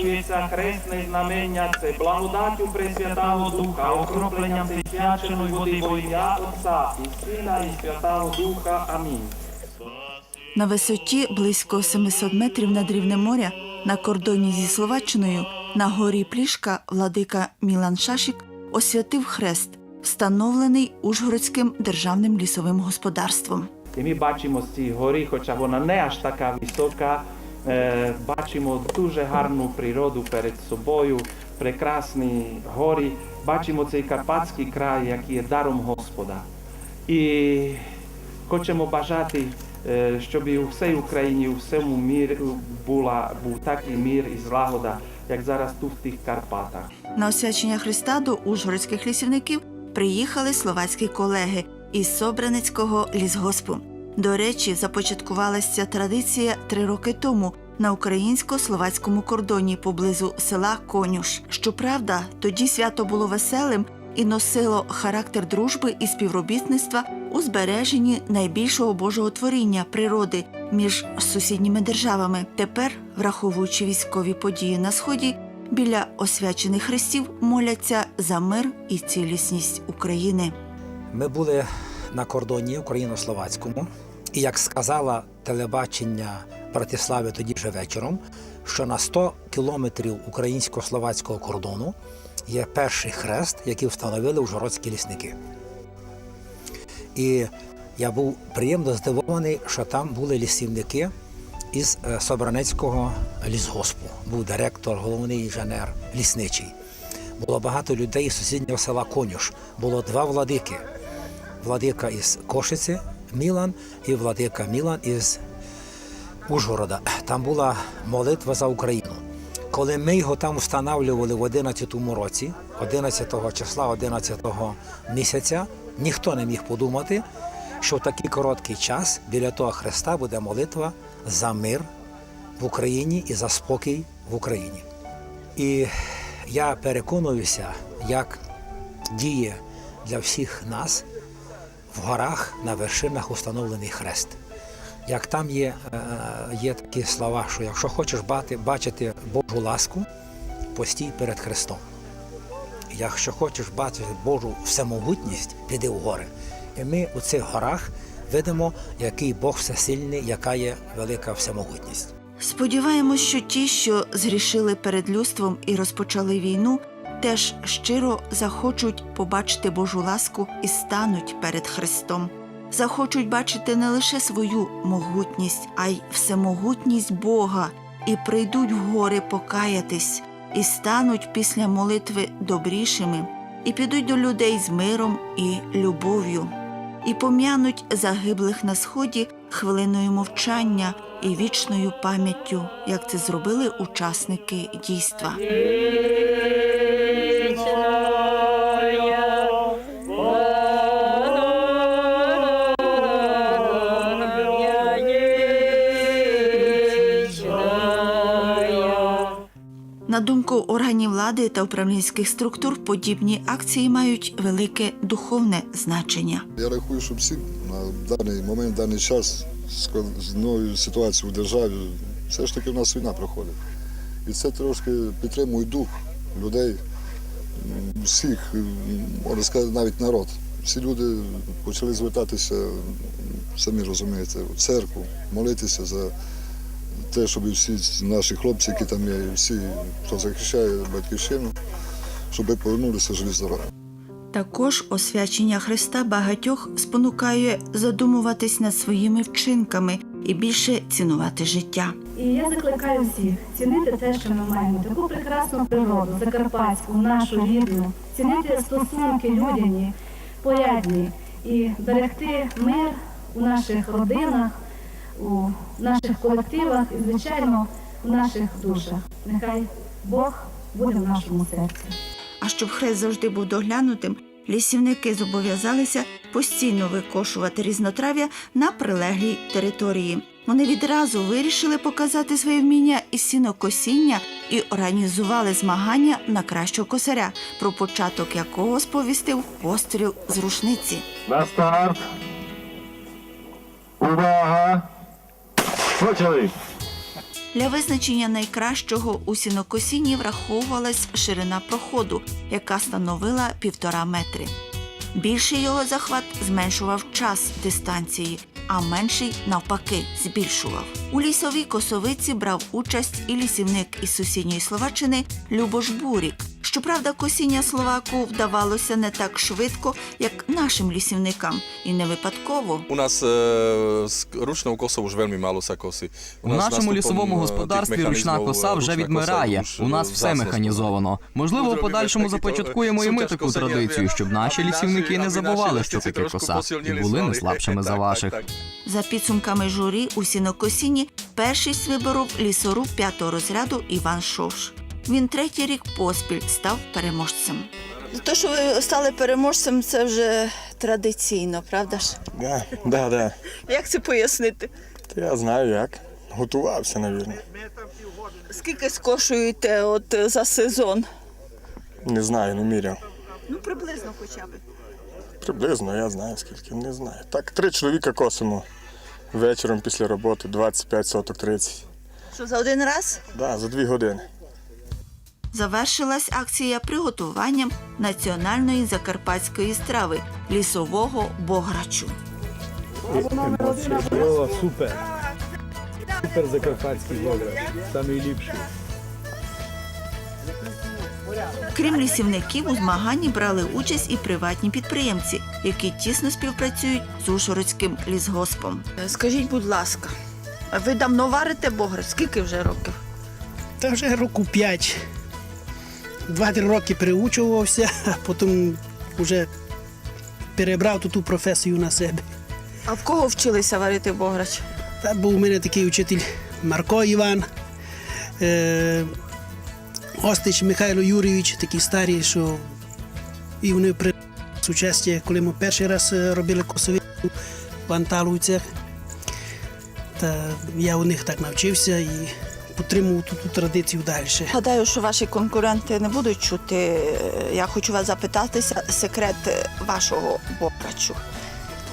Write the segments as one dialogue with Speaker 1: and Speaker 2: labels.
Speaker 1: освячується хресне знамення, це благодаттю Пресвятого Духа, окропленням свяченої води во ім'я Отця і Сина і Святого Духа. Амінь.
Speaker 2: На висоті близько 700 метрів над рівнем моря на кордоні зі Словаччиною на горі Плішка владика Мілан Шашік освятив хрест, встановлений Ужгородським державним лісовим господарством.
Speaker 1: І ми бачимо з цієї гори, хоча вона не аж така висока, бачимо дуже гарну природу перед собою, прекрасні гори, бачимо цей карпатський край, який є даром Господа. І хочемо бажати, е, щоб і у всій Україні, у всьому мірі була, був такий мір і злагода, як зараз тут в тих Карпатах.
Speaker 2: На освячення Христа до ужгородських лісівників приїхали словацькі колеги із Собранецького лісгоспу. До речі, започаткувалася традиція три роки тому на українсько-словацькому кордоні поблизу села Конюш. Щоправда, тоді свято було веселим і носило характер дружби і співробітництва у збереженні найбільшого божого творіння природи між сусідніми державами. Тепер, враховуючи військові події на сході, біля освячених хрестів моляться за мир і цілісність України.
Speaker 3: Ми були на кордоні україно-словацькому, і як сказала телебачення Братислави тоді вже вечором, що на 100 кілометрів українсько-словацького кордону є перший хрест, який встановили ужгородські лісники. І я був приємно здивований, що там були лісівники із е, Собранецького лісгоспу. Був директор, головний інженер, лісничий. Було багато людей із сусіднього села Конюш. Було два владики. Владика із Кошиці Мілан і владика Мілан із Ужгорода. Там була молитва за Україну. Коли ми його там встановлювали в 11 році, 11 числа, 11 місяця, ніхто не міг подумати, що в такий короткий час біля того Христа буде молитва за мир в Україні і за спокій в Україні. І я переконуюся, як діє для всіх нас в горах на вершинах установлений хрест. Як там є, е, є такі слова, що якщо хочеш бачити Божу ласку, постій перед Христом. Якщо хочеш бачити Божу всемогутність, піди в гори. І ми у цих горах видимо, який Бог всесильний, яка є велика всемогутність.
Speaker 2: Сподіваємось, що ті, що згрішили перед людством і розпочали війну, теж щиро захочуть побачити Божу ласку і стануть перед Христом. Захочуть бачити не лише свою могутність, а й всемогутність Бога, і прийдуть в гори покаятись, і стануть після молитви добрішими, і підуть до людей з миром і любов'ю, і пом'януть загиблих на сході хвилиною мовчання і вічною пам'яттю, як це зробили учасники дійства. Думку органів влади та управлінських структур, подібні акції мають велике духовне значення.
Speaker 4: Я рахую, що всі на даний момент, даний час з складною ситуацією в державі, все ж таки в нас війна проходить. І це трошки підтримує дух людей, всіх, можна сказати, навіть народ. Всі люди почали звертатися, самі розумієте, в церкву, молитися за те, щоб всі наші хлопці, які там є, всі, хто захищає батьківщину, щоб повернулися живі здорові.
Speaker 2: Також освячення Христа багатьох спонукає задумуватись над своїми вчинками і більше цінувати життя.
Speaker 5: І я закликаю всіх цінити те, що ми маємо, таку прекрасну природу, закарпатську, нашу рідну, цінити стосунки людяні, порядні і берегти мир у наших родинах, у наших колективах і, звичайно, у наших душах. Нехай Бог буде в нашому серці.
Speaker 2: А щоб хрест завжди був доглянутим, лісівники зобов'язалися постійно викошувати різнотрав'я на прилеглій території. Вони відразу вирішили показати своє вміння із сінокосіння і організували змагання на кращого косаря, про початок якого сповістив постріл з рушниці.
Speaker 6: На старт. Увага! Почали!
Speaker 2: Для визначення найкращого у сінокосінні враховувалась ширина проходу, яка становила півтора метри. Більший його захват зменшував час дистанції, а менший навпаки збільшував. У лісовій косовиці брав участь і лісівник із сусідньої Словаччини Любош Бурік. Щоправда, косіння словаку вдавалося не так швидко, як нашим лісівникам, і не випадково.
Speaker 6: U nás e, s ručnou kosou už veľmi málo sa kosí.
Speaker 7: У
Speaker 6: нас
Speaker 7: нашому лісовому
Speaker 6: е,
Speaker 7: господарстві ручна коса
Speaker 6: е,
Speaker 7: вже відмирає.
Speaker 6: коса
Speaker 7: У нас все механізовано. Можливо, в подальшому започаткуємо і ми таку традицію, щоб наші лісівники не забували, що таке коса, і були не слабшими за ваших.
Speaker 2: За підсумками журі у сінокосінні першість виборов лісоруб п'ятого розряду Іван Шовш. Він третій рік поспіль став переможцем.
Speaker 8: То, що ви стали переможцем, це вже традиційно, правда ж?
Speaker 9: Да, да, да.
Speaker 8: Як це пояснити?
Speaker 9: Та я знаю як. Готувався, навірно.
Speaker 8: Скільки скошуєте от за сезон?
Speaker 9: Не знаю, не міряв.
Speaker 8: Ну, приблизно хоча б.
Speaker 9: Приблизно, я знаю скільки, не знаю. Так, три чоловіка косимо вечором після роботи, 25 соток 30.
Speaker 8: Що за один раз?
Speaker 9: Да, за дві години.
Speaker 2: Завершилась акція приготуванням національної закарпатської страви лісового бограчу.
Speaker 10: О, супер. Супер закарпатський боград. Самий ліпший.
Speaker 2: Крім лісівників, у змаганні брали участь і приватні підприємці, які тісно співпрацюють з Ужгородським лісгоспом.
Speaker 8: Скажіть, будь ласка, ви давно варите бограч? Скільки вже років?
Speaker 11: Та вже року п'ять. Два-три роки приучувався, а потім вже перебрав ту, ту професію на себе.
Speaker 8: А в кого вчилися варити бограч?
Speaker 11: Та був у мене такий учитель Марко Іван, е, Остич Михайло Юрійович, такі старі, що і вони при участі, коли ми перший раз е, робили косові в Анталуйцях. Та я у них так навчився і підтримував ту, традицію далі.
Speaker 8: Гадаю, що ваші конкуренти не будуть чути. Я хочу вас запитатися секрет вашого бограчу.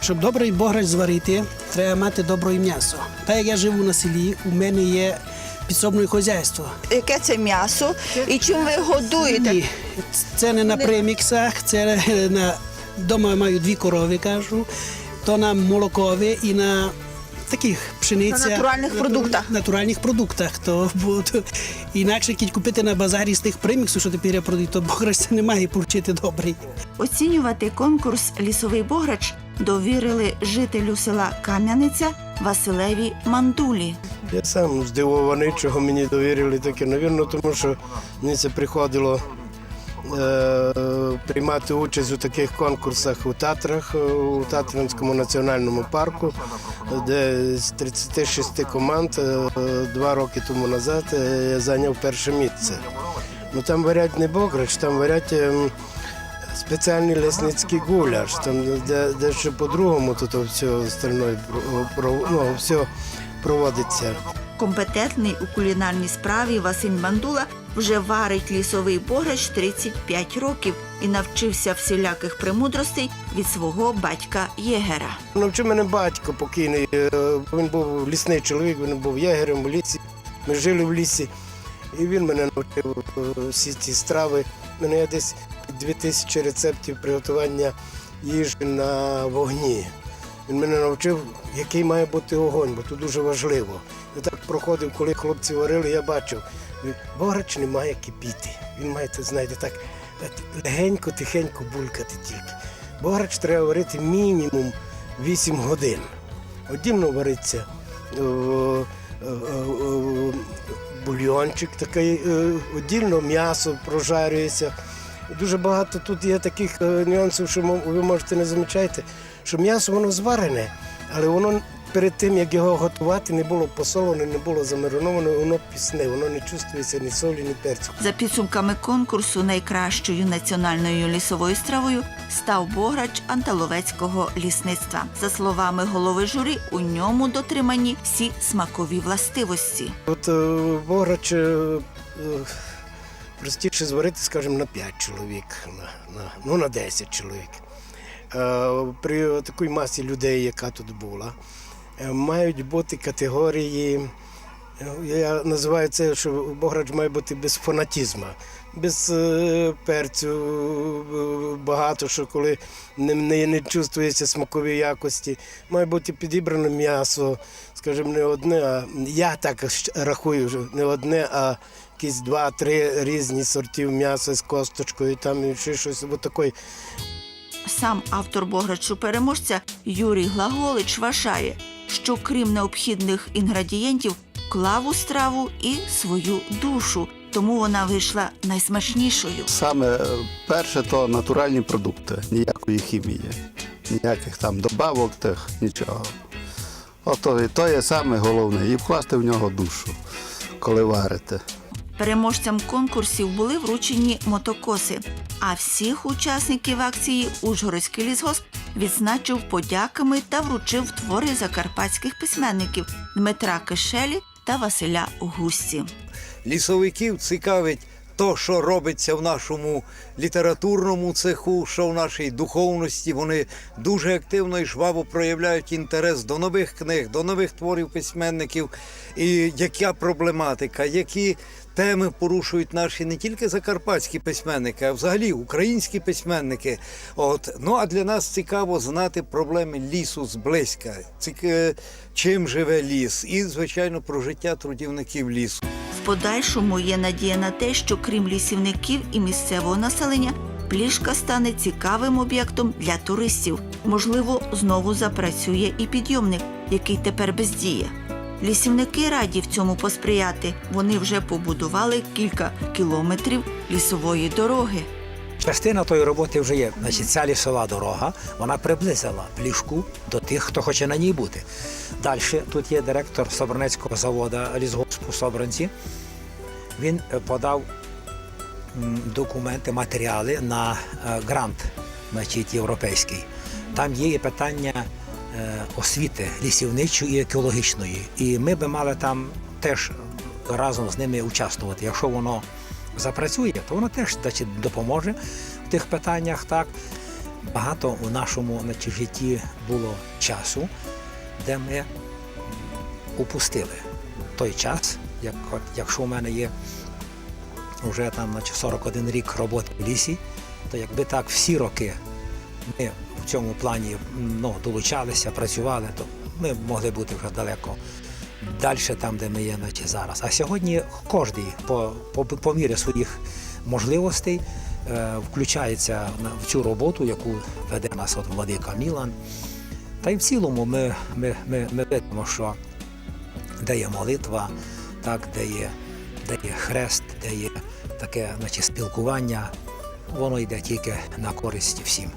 Speaker 11: Щоб добрий бограч зварити, треба мати добре м'ясо. Так як я живу на селі, у мене є підсобне хозяйство.
Speaker 8: Яке це м'ясо і чим ви годуєте?
Speaker 11: Ні, це не на преміксах, це на дома маю дві корови, кажу, то на молокові і на таких пшеницях.
Speaker 8: На натуральних продуктах.
Speaker 11: Натуральних продуктах. То, бо, то, інакше кіть купити на базарі з тих преміксів, що тепер я продаю, то бограч це не має получити добрий.
Speaker 2: Оцінювати конкурс Лісовий бограч довірили жителю села Кам'яниця Василеві Мандулі.
Speaker 12: Я сам здивований, чого мені довірили таке. Навірно, тому що мені це приходило приймати участь у таких конкурсах у Татрах, е, у Татранському національному парку, де з 36 команд е, два роки тому назад е, я зайняв перше місце. Ну там варять не бограч, там варять. ем, Спеціальний лісницький гуляш, там де, де по-другому тут все про- ну, все проводиться.
Speaker 2: Компетентний у кулінарній справі Василь Мандула вже варить лісовий бограч 35 років і навчився всіляких премудростей від свого батька Єгера.
Speaker 12: Навчив мене батько покійний. е, Він був лісний чоловік, він був ягерем в лісі. Ми жили в лісі. І він мене навчив е, всі ці страви. У мене є десь 2000 рецептів приготування їжі на вогні. Він мене навчив, який має бути огонь, бо це дуже важливо. Я так проходив, коли хлопці варили, я бачив, бограч не має кипіти. Він має, то, знаєте, так е, легенько, тихенько булькати тільки. Бограч треба варити мінімум 8 годин. Отдільно вариться е, е, е, бульйончик такий, отдільно м'ясо прожарюється. Дуже багато тут є таких нюансів, що ви можете не замічати, що м'ясо воно зварене, але воно перед тим, як його готувати, не було посолене, не було замариноване, воно пісне, воно не чувствується ні солі, ні перцю.
Speaker 2: За підсумками конкурсу найкращою національною лісовою стравою став бограч анталовецького лісництва. За словами голови журі, у ньому дотримані всі смакові властивості.
Speaker 12: От е, бограч е, е, простіше зварити, скажімо, на 5 чоловік, на, на, ну на 10 чоловік. При такій масі людей, яка тут була, мають бути категорії Я називаю це, що Бограч має бути без фанатізму, без е, перцю е, багато, що коли не, не, не чувствується смакові якості. Має бути підібране м'ясо, скажімо, не одне, а я так рахую, що не одне, а якісь два-три різні сортів м'яса з косточкою, там і ще щось отакої.
Speaker 2: Сам автор Бограчу переможця Юрій Глаголич вважає, що крім необхідних інгредієнтів, клав у страву і свою душу, тому вона вийшла найсмачнішою.
Speaker 13: Саме е, перше то натуральні продукти, ніякої хімії, ніяких там добавок тих, нічого. Ото і то є саме головне, і вкласти в нього душу, коли варите.
Speaker 2: Переможцям конкурсів були вручені мотокоси. А всіх учасників акції Ужгородський лісгосп відзначив подяками та вручив твори закарпатських письменників Дмитра Кишелі та Василя Гусі.
Speaker 14: лісовиків цікавить то, що робиться в нашому літературному цеху, що в нашій духовності. Вони дуже активно і жваво проявляють інтерес до нових книг, до нових творів письменників. І яка проблематика, які теми порушують наші не тільки закарпатські письменники, а взагалі українські письменники. От ну а для нас цікаво знати проблеми лісу зблизька. Е, Чим живе ліс, і звичайно про життя трудівників лісу.
Speaker 2: В подальшому є надія на те, що крім лісівників і місцевого населення, плішка стане цікавим об'єктом для туристів. Можливо, знову запрацює і підйомник, який тепер бездіє. Лісівники раді в цьому посприяти. Вони вже побудували кілька кілометрів лісової дороги.
Speaker 3: Частина тої роботи вже є. Значить, ця лісова дорога вона приблизила плішку до тих, хто хоче на ній бути. Далі тут є директор Собранецького заводу лісгоспу Собранці. Він подав документи, матеріали на е, грант значить, європейський. Там є питання е, освіти лісівничої і екологічної. І ми би мали там теж разом з ними участвувати. Якщо воно запрацює, то воно теж значить, допоможе в тих питаннях. Так. Багато у нашому значить, житті було часу, де ми упустили той час, як, якщо у мене є вже там значить, 41 рік роботи в лісі, то якби так всі роки ми в цьому плані ну, долучалися, працювали, то ми могли бути вже далеко далі там, де ми є значить, зараз. А сьогодні кожен по, по, по мірі своїх можливостей е, включається в цю роботу, яку веде нас от владика Мілан. Та й в цілому ми, ми, ми, ми видимо, що де є молитва, так, де, є, де є хрест, де є таке наче, спілкування, воно йде тільки на користь всім.